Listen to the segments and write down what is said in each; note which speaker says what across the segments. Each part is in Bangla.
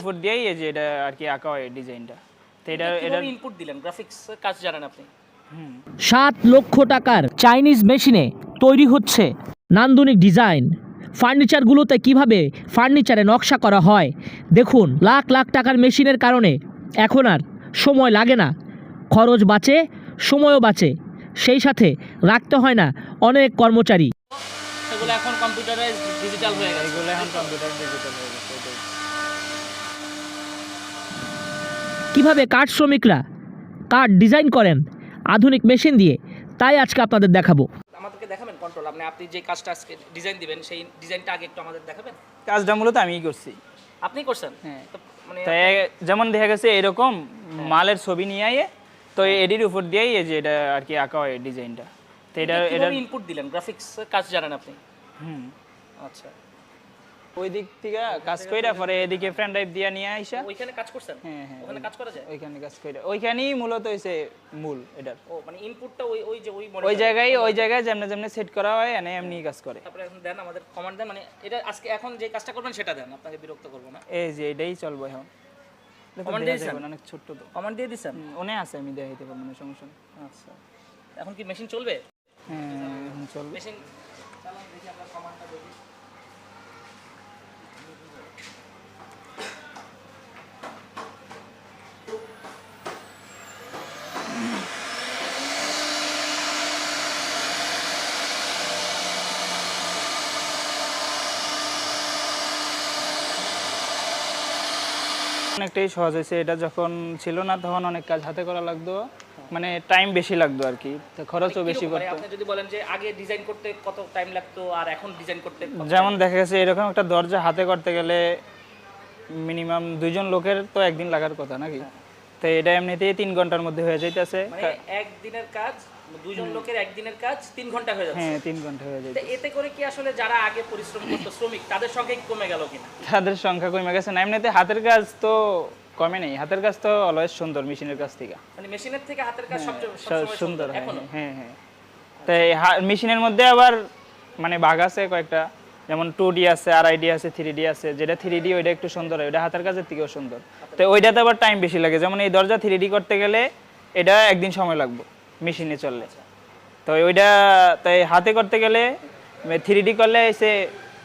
Speaker 1: উপর দিয়েই এই যে এটা আর কি আঁকা হয় ডিজাইনটা তো এটা এটা
Speaker 2: ইনপুট দিলেন গ্রাফিক্স কাজ জানেন আপনি।
Speaker 3: সাত লক্ষ টাকার চাইনিজ মেশিনে তৈরি হচ্ছে নান্দনিক ডিজাইন ফার্নিচারগুলোতে কীভাবে ফার্নিচারে নকশা করা হয়? দেখুন লাখ লাখ টাকার মেশিনের কারণে এখন আর সময় লাগে না। খরচ বাঁচে সময়ও বাঁচে। সেই সাথে রাখতে হয় না অনেক কর্মচারী।
Speaker 2: সেগুলো এখন কম্পিউটারাইজ ডিজিটাল হয়ে গেছে।
Speaker 1: এগুলো এখন কম্পিউটার ডিজিটাল হয়ে গেছে এটাই।
Speaker 3: কীভাবে কাঠ শ্রমিকরা কাঠ ডিজাইন করেন আধুনিক মেশিন দিয়ে তাই আজকে আপনাদের দেখাবো।
Speaker 2: আমাদেরকে দেখাবেন কন্ট্রোল আপনি আপনি যে কাজটা আজকে ডিজাইন দিবেন সেই ডিজাইনটা আগে একটু আমাদের দেখাবেন?
Speaker 1: কাজটা মূলত আমিই করছি।
Speaker 2: আপনি করছেন?
Speaker 1: হ্যাঁ।
Speaker 2: মানে
Speaker 1: যেমন দেখা গেছে এরকম মালের ছবি নিয়ে আইয়ে তো এডির উপর দিয়েই এই যে এটা আর কি আঁকা হয় ডিজাইনটা তো এটা এটা
Speaker 2: ইনপুট দিলেন গ্রাফিক্স কাজ জানেন আপনি?
Speaker 1: হুম।
Speaker 2: আচ্ছা।
Speaker 1: ওই দিক থেকে কাজ কইরা পরে এদিকে ফ্রেন্ড ড্রাইভ দিয়ে নিয়ে আইসা।
Speaker 2: ওইখানে কাজ করছেন?
Speaker 1: হ্যাঁ হ্যাঁ
Speaker 2: ওখানে কাজ করা যায়?
Speaker 1: ওইখানে কাজ কইরা। ওইখানেই মূলত হইছে মূল এটার
Speaker 2: ও মানে ইনপুটটা ওই ওই যে ওই
Speaker 1: ওই জায়গায় ওই জায়গায় যেমনি যেমনি সেট করা হয় এনে এমনি কাজ করে।
Speaker 2: তারপরে এখন দেন আমাদের কমান্ড দেন মানে এটা আজকে এখন যে কাজটা করবেন সেটা দেন আপনাকে বিরক্ত করব না।
Speaker 1: এই যে এটাই চলবে এখন। দেখো,
Speaker 2: Command
Speaker 1: দেখা
Speaker 2: দিয়েছেন?
Speaker 1: না, অনেক ছোট্ট তো।
Speaker 2: কমান্ড দিয়ে দিচ্ছেন
Speaker 1: ওনে আছে আমি দেখাইতে পারব না সমস্যা
Speaker 2: আচ্ছা। এখন কি মেশিন চলবে?
Speaker 1: হ্যাঁ এখন চলবে।
Speaker 2: মেশিন চালান দেখি আমরা কমান্ডটা দেখি
Speaker 1: অনেকটাই সহজ হয়েছে। এটা যখন ছিল না তখন অনেক কাজ হাতে করা লাগতো। মানে টাইম বেশি লাগতো আর কি। তো খরচও বেশি?
Speaker 2: মানে
Speaker 1: পড়তো।
Speaker 2: আপনি যদি বলেন যে আগে ডিজাইন করতে কত টাইম লাগতো আর এখন ডিজাইন করতে
Speaker 1: যেমন দেখা গেছে এরকম একটা দরজা হাতে করতে গেলে মিনিমাম দুইজন লোকের তো একদিন লাগার কথা নাকি? তো এটা এমনিতেই তিন ঘণ্টার মধ্যে হয়ে যাইতেছে।
Speaker 2: মানে একদিনের কাজ দুইজন লোকের একদিনের কাজ তিন ঘণ্টা হয়ে যাচ্ছে।
Speaker 1: হ্যাঁ তিন ঘণ্টা হয়ে যাইতে
Speaker 2: এতে করে কি আসলে যারা আগে পরিশ্রম করতো শ্রমিক তাদের সংখ্যা কি কমে গেল কিনা?
Speaker 1: তাদের সংখ্যা কমে গেছে না এমনিতে হাতের কাজ তো কমে নেই। হাতের কাজ তো অলওয়েজ সুন্দর মেশিনের কাছ থেকে।
Speaker 2: মানে মেশিনের থেকে হাতের কাজ সবচেয়ে
Speaker 1: সুন্দর হ্যাঁ হ্যাঁ তাই মেশিনের মধ্যে আবার মানে ভাগ আছে কয়েকটা যেমন টু ডি আছে আর আইডি আছে থ্রি ডি আছে যেটা থ্রি ডি ওইটা একটু সুন্দর হয় ওইটা হাতের কাজের থেকেও সুন্দর। তো ওইটাতে আবার টাইম বেশি লাগে যেমন এই দরজা থ্রি ডি করতে গেলে এটা একদিন সময় লাগবে। মেশিনে চললে তো ওইটা তাই হাতে করতে গেলে থ্রি ডি করলে এসে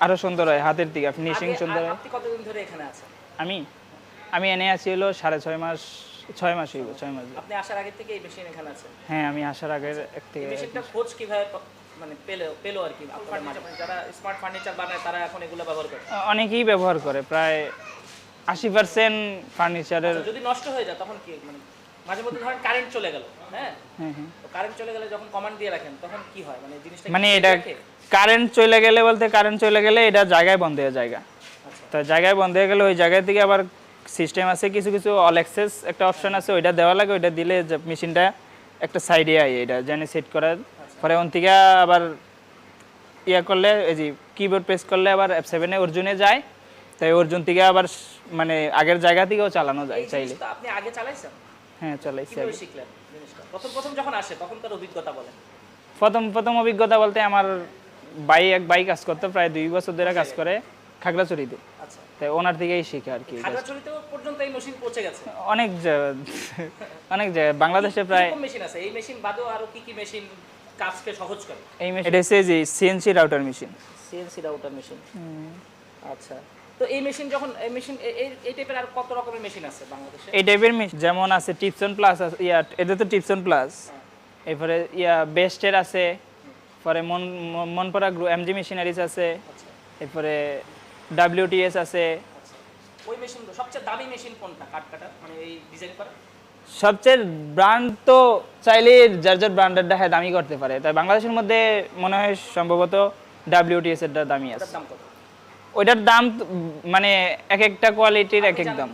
Speaker 1: আরও সুন্দর হয় হাতের দিকে। ফিনিশিং সুন্দর হয়।
Speaker 2: কতদিন ধরে এখানে আছেন?
Speaker 1: আমি? আমি এনে আছি হলো সাড়ে ছয় মাস ছয় মাস হইব ছয় মাস।
Speaker 2: আপনি আসার আগে থেকে এই মেশিন এখানে আছে
Speaker 1: হ্যাঁ আমি আসার আগে এক থেকে
Speaker 2: মেশিনটা খোঁজ কীভাবে মানে পেল পেল আর কি যারা স্মার্ট ফার্নিচার বানায় তারা এখন এগুলো ব্যবহার করে।
Speaker 1: অনেকেই ব্যবহার করে প্রায় আশি পার্সেন্ট ফার্নিচারের
Speaker 2: আচ্ছা, যদি নষ্ট হয়ে যায় তখন কি মানে মাঝে মধ্যে ধরেন কারেন্ট চলে গেল হ্যাঁ? তো কারেন্ট চলে গেলে যখন কমান্ড দিয়ে রাখেন তখন কি হয়? মানে জিনিসটা
Speaker 1: মানে এটা কারেন্ট চলে গেলে বলতে কারেন্ট চলে গেলে এটা জায়গায় বন্ধ হয়ে জায়গা।
Speaker 2: আচ্ছা।
Speaker 1: তো জায়গায় বন্ধ হয়ে গেলে ওই জায়গা থেকে আবার সিস্টেম আছে কিছু কিছু অল অ্যাক্সেস একটা অপশন আছে ওইটা দেওয়া লাগে ওইটা দিলে মেশিনটা একটা সাইডে আই এটা জানি সেট করার। পরে ওন থেকে আবার ইয়া করলে এই যে কিবোর্ড প্রেস করলে আবার এফ সেভেনে অর্জুনে যায়। তাই অর্জুন থেকে আবার মানে আগের জায়গা থেকেও চালানো যায় চাইলে।
Speaker 2: আপনি আগে চালাইছেন?
Speaker 1: হ্যাঁ চালাইছি
Speaker 2: কীভাবে শিখলেন জিনিসটা? প্রথম প্রথম যখন আসে তখন তার অভিজ্ঞতা বলেন।
Speaker 1: প্রথম প্রথম অভিজ্ঞতা বলতে আমার বাই এক বাই কাজ করতে প্রায় দুই বছর ধরে কাজ করে খাগড়াছড়িতে।
Speaker 2: আচ্ছা।
Speaker 1: তাই ওনার থেকেই শিখে আর কি
Speaker 2: খাগড়াছড়িতেও পর্যন্ত এই মেশিন পৌঁছে গেছে?
Speaker 1: অনেক অনেক জায়গায়। বাংলাদেশে প্রায়
Speaker 2: মেশিন আছে? এই মেশিন বাদেও আরও কি কি মেশিন কাজকে সহজ করে?
Speaker 1: এই মেশিন এটা হচ্ছে যে CNC router machine
Speaker 2: CNC router machine আচ্ছা। তো এই মেশিন যখন এই মেশিন এই টাইপের আর কত রকমের মেশিন আছে বাংলাদেশে?
Speaker 1: এই টাইপের মেশিন যেমন আছে টিপসন প্লাস ইয়া এটা তো টিপসন প্লাস এরপরে ইয়া বেস্টের আছে। পরে মন মন- মনপরা গ্রু এমজি মেশিনারিজ আছে।
Speaker 2: আচ্ছা।
Speaker 1: এরপরে ডাব্লিউটিএস আছে।
Speaker 2: আচ্ছা। ওই মেশিন সবচেয়ে দামি মেশিন কোনটা কাট কাটা মানে এই ডিজাইন করা?
Speaker 1: সবচেয়ে ব্র্যান্ড তো চাইলে যার যার ব্র্যান্ডেরটা হ্যাঁ দামি করতে পারে। তাই বাংলাদেশের মধ্যে মনে হয় সম্ভবত ডাব্লিউটিএস এরটা দামি আছে।
Speaker 2: দাম কত?
Speaker 1: ওইটার দাম মানে এক একটা কোয়ালিটির এক এক দাম।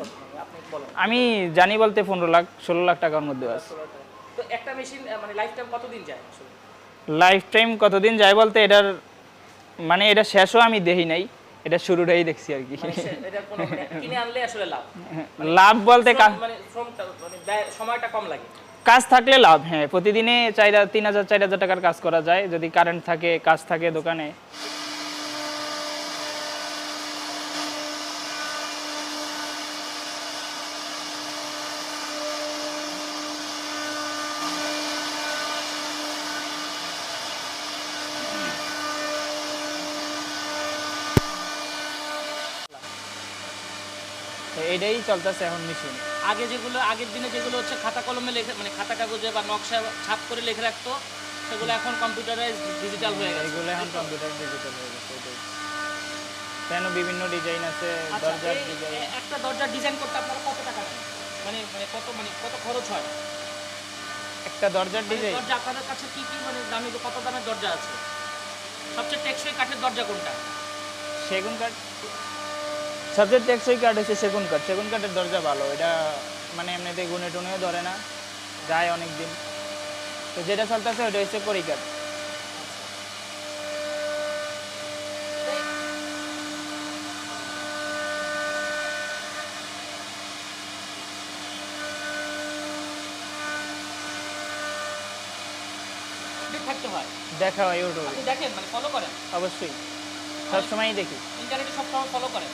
Speaker 1: আমি জানি বলতে পনেরো লাখ ষোলো লাখ টাকার মধ্যে আছে
Speaker 2: তো একটা মেশিন মানে লাইফ টাইম কতদিন যায়
Speaker 1: লাইফ টাইম কতদিন যায় বলতে এটার মানে এটা শেষও আমি দেখি নাই এটা শুরুটাই দেখছি আর কি।
Speaker 2: মানে মানে আসলে লাভ।
Speaker 1: বলতে
Speaker 2: মানে সময়টা কম লাগে।
Speaker 1: কাজ থাকলে লাভ হ্যাঁ প্রতিদিনে চার তিন হাজার চার হাজার টাকার কাজ করা যায়। যদি কারেন্ট থাকে কাজ থাকে দোকানে। তো এইটাই চলতেছে এখন মেশিন
Speaker 2: আগে যেগুলো আগের দিনে যেগুলো হচ্ছে খাতা কলমে লেখে মানে খাতা কাগজে বা নকশা ছাপ করে লিখে রাখতো সেগুলো এখন কম্পিউটারাইজ ডিজিটাল হয়ে গেছে।
Speaker 1: এইগুলো এখন কম্পিউটার ডিজিটাল হয়ে গেছে এটাই। কেন বিভিন্ন ডিজাইন আছে
Speaker 2: আচ্ছা
Speaker 1: দরজার ডিজাইন
Speaker 2: একটা দরজার ডিজাইন করতে আপনারা কত টাকা নেন? মানে মানে কত মানে কত খরচ হয়?
Speaker 1: একটা দরজার
Speaker 2: মানে
Speaker 1: ডিজাইন
Speaker 2: দরজা আপনাদের কাছে কি কি মানে দামি কত দামের দরজা আছে? সবচেয়ে টেকসই কাঠের দরজা কোনটা?
Speaker 1: সেগুন কাঠ। সবচেয়ে টেকসই কাঠ হচ্ছে সেগুন কাঠ সেগুন কাঠের দরজা ভালো এটা মানে এমনিতে গুনে টুনেও ধরে না যায় অনেক দিন তো যেটা চলতেছে ওটা হচ্ছে কড়ি কাঠ
Speaker 2: থাকতে হয়।
Speaker 1: দেখা হয় ইউটিউবে
Speaker 2: দেখেন মানে ফলো করেন।
Speaker 1: অবশ্যই। সবসময়ই দেখি।
Speaker 2: ইন্টারনেটে সবসময় ফলো করেন।